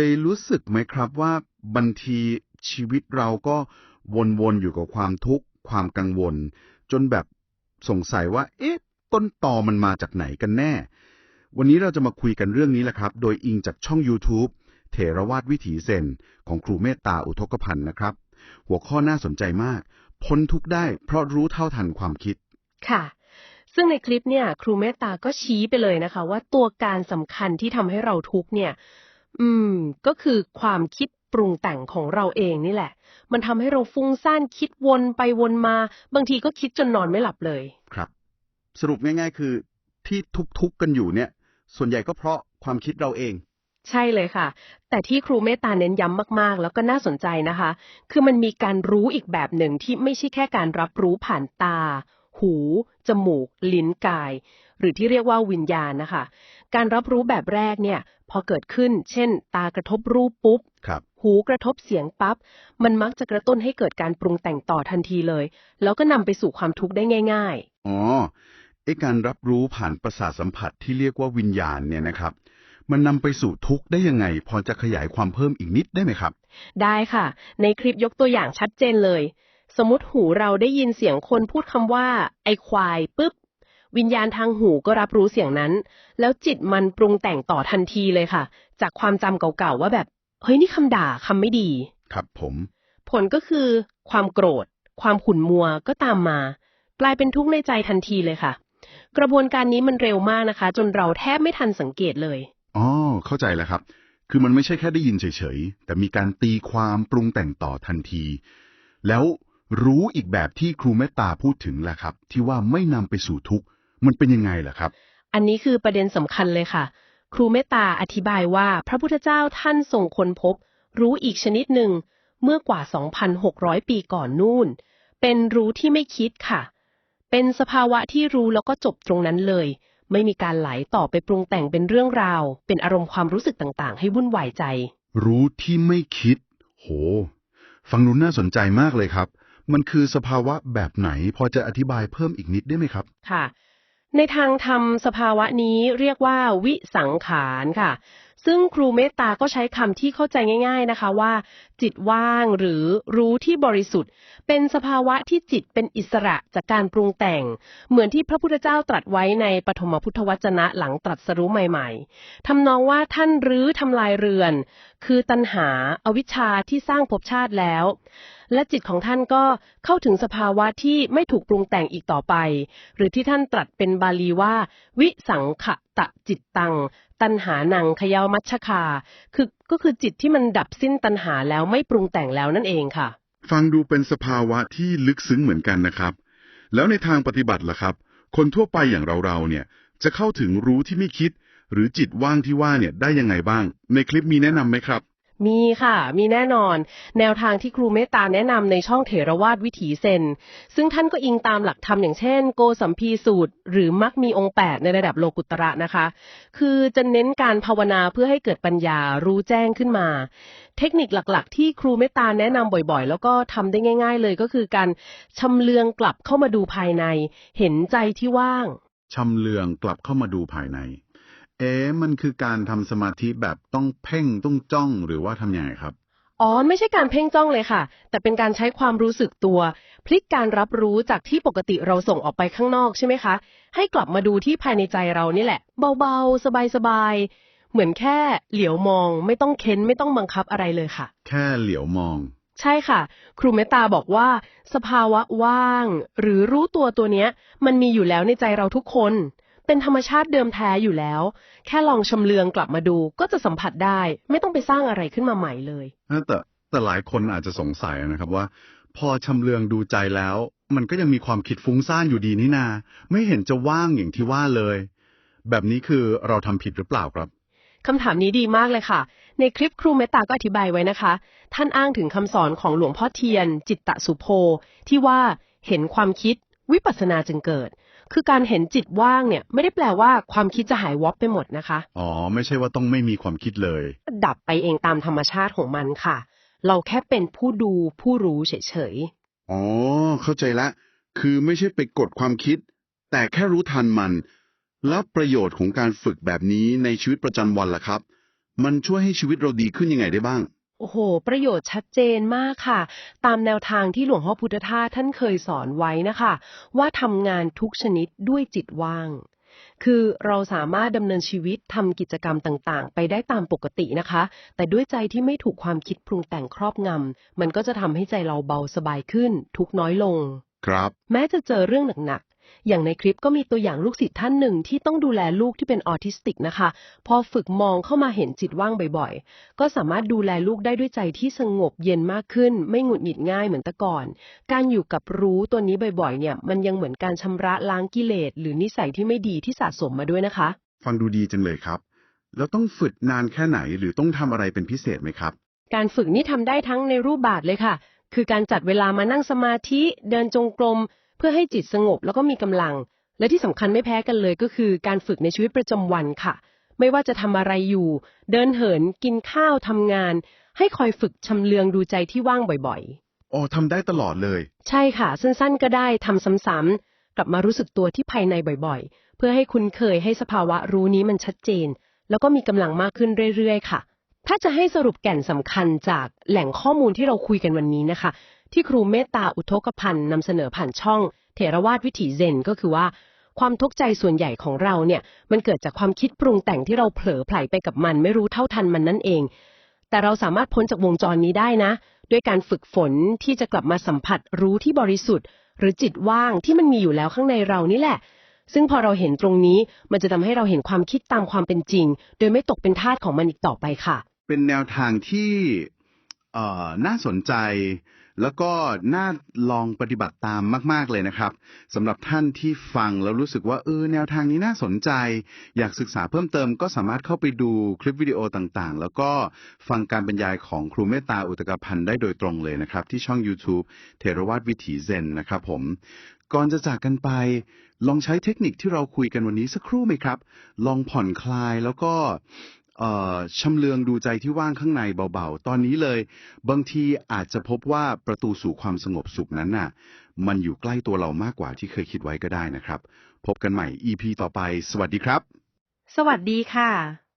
ยรู้สึกไหมครับว่าบางทีชีวิตเราก็วนๆอยู่กับความทุกข์ความกังวล จนแบบสงสัยว่า เอ๊ะ ต้นตอมันมาจากไหนกันแน่ วันนี้เราจะมาคุยกันเรื่องนี้แหละครับ โดยอิงจากช่อง YouTube เถรวาทวิถีเซนของครูเมตตาอุทกพันธ์นะครับ หัวข้อน่าสนใจมาก พ้นทุกได้เพราะรู้เท่าทันความคิด ค่ะ ซึ่งในคลิปเนี่ย ครูเมตตาก็ชี้ไปเลยนะคะ ว่าตัวการสำคัญที่ทำให้เราทุกเนี่ย อืม ก็คือความคิดปรุงแต่งของเราเองนี่แหละ มันทำให้เราฟุ้งซ่านคิดวนไปวนมา บางทีก็คิดจนนอนไม่หลับเลย ครับ สรุปง่าย ๆ คือ ที่ทุกข์ๆกันอยู่เนี่ย ส่วนใหญ่ก็เพราะความคิดเราเอง ใช่เลยค่ะ แต่ที่ครูเมตตาเน้นย้ำมากๆ แล้วก็น่าสนใจนะคะ คือมันมีการรู้อีกแบบหนึ่งที่ไม่ใช่แค่การรับรู้ผ่านตา หู จมูก ลิ้นกาย หรือที่เรียกว่าวิญญาณนะคะ การรับรู้แบบแรกเนี่ย พอเกิดขึ้น เช่น ตากระทบรูปปุ๊บครับหูกระทบเสียงปั๊บ มันมักจะกระตุ้นให้เกิดการปรุงแต่งต่อทันทีเลย แล้วก็นำไปสู่ความทุกข์ได้ง่ายอ๋อไอการรับรู้ผ่านประสาทสัมผัสที่เรียกว่าวิญญาณเนี่ยนะครับ มันนำไปสู่ทุกข์ได้ยังไง พอจะขยายความเพิ่มอีกนิดได้ไหมครับๆได้ค่ะ ในคลิปยกตัวอย่างชัดเจนเลย สมมติหูเราได้ยินเสียงคนพูดคำว่า ไอควายปุ๊บ วิญญาณทางหูก็รับรู้เสียงนั้น แล้วจิตมันปรุงแต่งต่อทันทีเลยค่ะ จากความจำเก่าๆว่าแบบ เฮ้ยนี่คำด่าคำไม่ดี ครับผม ผลก็คือ ความโกรธ ความขุ่นมัวก็ตามมา กลายเป็นทุกข์ในใจทันทีเลยค่ะ กระบวนการนี้มันเร็วมากนะคะ จนเราแทบไม่ทันสังเกตเลยอ๋อเข้าใจแล้วครับ คือมันไม่ใช่แค่ได้ยินเฉยๆ แต่มีการตีความปรุงแต่งต่อทันที แล้ว รู้อีกแบบที่ครูเมตตาพูดถึงแหละครับ ที่ว่าไม่นำไปสู่ทุกข์มันเป็นยังไงล่ะครับ อันนี้คือประเด็นสำคัญเลยค่ะ ครูเมตตาอธิบายว่าพระพุทธเจ้าท่านทรงค้นพบ รู้อีกชนิดหนึ่งเมื่อกว่า 2,600 ปีก่อนนู่น เป็นรู้ที่ไม่คิดค่ะ เป็นสภาวะที่รู้แล้วก็จบตรงนั้นเลย ไม่มีการไหลต่อไปปรุงแต่งเป็นเรื่องราว เป็นอารมณ์ความรู้สึกต่างๆ ให้วุ่นวายใจ รู้ที่ไม่คิด โห ฟังดูน่าสนใจมากเลยครับ มันคือสภาวะแบบไหน พอจะอธิบายเพิ่มอีกนิดได้ไหมครับ ค่ะ ในทางธรรมสภาวะนี้เรียกว่าวิสังขารค่ะ ซึ่งครูเมตตาก็ใช้คำที่เข้าใจง่าย ๆนะคะว่า จิตว่างหรือรู้ที่บริสุทธิ์ เป็นสภาวะที่จิตเป็นอิสระจากการปรุงแต่ง เหมือนที่พระพุทธเจ้าตรัสไว้ในปฐมพุทธวจนะหลังตรัสรู้ใหม่ๆทำนองว่าท่านรื้อทำลายเรือน คือตัณหาอาวิชชาที่สร้างภพชาติแล้ว และจิตของท่านก็เข้าถึงสภาวะที่ไม่ถูกปรุงแต่งอีกต่อไป หรือที่ท่านตรัสเป็นบาลีว่า วิสังขะ ตะจิตตัง ตัณหานังขยาวมัชชคา คือก็คือจิตที่มันดับสิ้นตัณหาแล้วไม่ปรุงแต่งแล้วนั่นเองค่ะ ฟังดูเป็นสภาวะที่ลึกซึ้งเหมือนกันนะครับ แล้วในทางปฏิบัติล่ะครับ คนทั่วไปอย่างเราๆเนี่ย จะเข้าถึงรู้ที่ไม่คิด หรือจิตว่างที่ว่าเนี่ยได้ยังไงบ้าง ในคลิปมีแนะนำไหมครับ มีค่ะ มีแน่นอน แนวทางที่ครูเมตตาแนะนำในช่องเถรวาทวิถีเซน ซึ่งท่านก็อิงตามหลักธรรมอย่างเช่น โกสัมพีสูตร หรือมักมีองค์ 8 ในระดับโลกุตระนะคะ คือจะเน้นการภาวนาเพื่อให้เกิดปัญญารู้แจ้งขึ้นมา เทคนิคหลักๆ ที่ครูเมตตาแนะนำบ่อยๆ แล้วก็ทำได้ง่าย ๆ เลยก็คือการชำเลืองกลับเข้ามาดูภายใน เห็นใจที่ว่างชำเลืองกลับเข้ามาดูภายใน เอ๊ะมันคือการทำสมาธิแบบต้องเพ่งต้องจ้องหรือว่าทำยังไงครับ อ๋อ ไม่ใช่การเพ่งจ้องเลยค่ะ แต่เป็นการใช้ความรู้สึกตัว พลิกการรับรู้จากที่ปกติเราส่งออกไปข้างนอกใช่ไหมคะ ให้กลับมาดูที่ภายในใจเรานี่แหละ เบาๆ สบายๆ เหมือนแค่เหลียวมองไม่ต้องเค้นไม่ต้องบังคับอะไรเลยค่ะ แค่เหลียวมอง ใช่ค่ะ ครูเมตตาบอกว่า สภาวะว่าง หรือรู้ตัวตัวเนี้ย มันมีอยู่แล้วในใจเราทุกคน เป็นธรรมชาติเดิมแท้อยู่แล้ว แค่ลองชำเลืองกลับมาดูก็จะสัมผัสได้ ไม่ต้องไปสร้างอะไรขึ้นมาใหม่เลย แต่แต่หลายคนอาจจะสงสัยนะครับว่า พอชำเลืองดูใจแล้ว มันก็ยังมีความคิดฟุ้งซ่านอยู่ดีนี่นา ไม่เห็นจะว่างอย่างที่ว่าเลย แบบนี้คือเราทำผิดหรือเปล่าครับคำถามนี้ดีมากเลยค่ะ ในคลิปครูเมตตาก็อธิบายไว้นะคะ ท่านอ้างถึงคำสอนของหลวงพ่อเทียน จิตตสุโภที่ว่าเห็นความคิดวิปัสสนาจึงเกิด คือการเห็นจิตว่างเนี่ย ไม่ได้แปลว่าความคิดจะหายวอบไปหมดนะคะ อ๋อ ไม่ใช่ว่าต้องไม่มีความคิดเลย ดับไปเองตามธรรมชาติของมันค่ะ เราแค่เป็นผู้ดูผู้รู้เฉยอ๋อ เข้าใจละ คือไม่ใช่ไปกดความคิด แต่แค่รู้ทันมัน แล้วประโยชน์ของการฝึกแบบนี้ในชีวิตประจำวันล่ะครับ มันช่วยให้ชีวิตเราดีขึ้นยังไงได้บ้าง โอ้โห ประโยชน์ชัดเจนมากค่ะ ตามแนวทางที่หลวงพ่อพุทธทาสท่านเคยสอนไว้นะคะ ว่าทำงานทุกชนิดด้วยจิตว่าง คือเราสามารถดำเนินชีวิตทำกิจกรรมต่างๆ ไปได้ตามปกตินะคะ แต่ด้วยใจที่ไม่ถูกความคิดปรุงแต่งครอบงำมันก็จะทำให้ใจเราเบาสบายขึ้น ทุกข์น้อยลง ครับ แม้จะเจอเรื่องหนักๆ อย่างในคลิปก็มีตัวอย่างลูกศิษย์ท่านหนึ่งที่ต้องดูแลลูกที่เป็นออทิสติกนะคะ พอฝึกมองเข้ามาเห็นจิตว่างบ่อยๆ ก็สามารถดูแลลูกได้ด้วยใจที่สงบเย็นมากขึ้น ไม่หงุดหงิดง่ายเหมือนแต่ก่อน การอยู่กับรู้ตัวนี้บ่อยๆ เนี่ย มันยังเหมือนการชำระล้างกิเลส หรือนิสัยที่ไม่ดีที่สะสมมาด้วยนะคะ ฟังดูดีจังเลยครับ แล้วต้องฝึกนานแค่ไหนหรือต้องทำอะไรเป็นพิเศษไหมครับ การฝึกนี่ทำได้ทั้งในรูปบาทเลยค่ะ คือการจัดเวลามานั่งสมาธิ เดินจงกรม เพื่อให้จิตสงบแล้วก็มีกำลัง และที่สำคัญไม่แพ้กันเลยก็คือการฝึกในชีวิตประจำวันค่ะ ไม่ว่าจะทำอะไรอยู่ เดินเหินกินข้าวทำงาน ให้คอยฝึกชำเลืองดูใจที่ว่างบ่อยอ๋อทำได้ตลอดเลยๆใช่ค่ะ สั้นๆ ก็ได้ทำซ้ำๆกลับมารู้สึกตัวที่ภายในบ่อยๆ เพื่อให้คุ้นเคยให้สภาวะรู้นี้มันชัดเจน แล้วก็มีกำลังมากขึ้นเรื่อยๆ ค่ะ ถ้าจะให้สรุปแก่นสำคัญจากแหล่งข้อมูลที่เราคุยกันวันนี้นะคะ ที่ครูเมตตาอุทกพันธ์นำเสนอผ่านช่อง เถรวาทวิถีเซนก็คือว่า ความทุกข์ใจส่วนใหญ่ของเราเนี่ย มันเกิดจากความคิดปรุงแต่งที่เราเผลอไผลไปกับมัน ไม่รู้เท่าทันมันนั่นเอง แต่เราสามารถพ้นจากวงจรนี้ได้นะ ด้วยการฝึกฝนที่จะกลับมาสัมผัสรู้ที่บริสุทธิ์ หรือจิตว่างที่มันมีอยู่แล้วข้างในเรานี่แหละซึ่งพอเราเห็นตรงนี้มันจะทำให้เราเห็นความคิดตามความเป็นจริง โดยไม่ตกเป็นทาสของมันอีกต่อไปค่ะ เป็นแนวทางที่เอ่อน่าสนใจ แล้วก็น่าลองปฏิบัติตามมาก ๆเลยนะครับสำหรับท่านที่ฟังแล้วรู้สึกว่าเออแนวทางนี้น่าสนใจ อยากศึกษาเพิ่มเติมก็สามารถเข้าไปดูคลิปวิดีโอต่างๆ แล้วก็ฟังการบรรยายของครูเมตตาอุตกพันธ์ได้โดยตรงเลยนะครับ ที่ช่อง YouTube เทรวาทวิถีเซนนะครับผมก่อนจะจากกันไป ลองใช้เทคนิคที่เราคุยกันวันนี้สักครู่ไหมครับ ลองผ่อนคลายแล้วก็ เอ่อชำเลืองดูใจที่ว่างข้างในเบาๆ ตอนนี้เลย บางทีอาจจะพบว่าประตูสู่ความสงบสุขนั้นน่ะ มันอยู่ใกล้ตัวเรามากกว่าที่เคยคิดไว้ก็ได้นะครับ พบกันใหม่ EP ต่อไป สวัสดีครับ สวัสดีค่ะ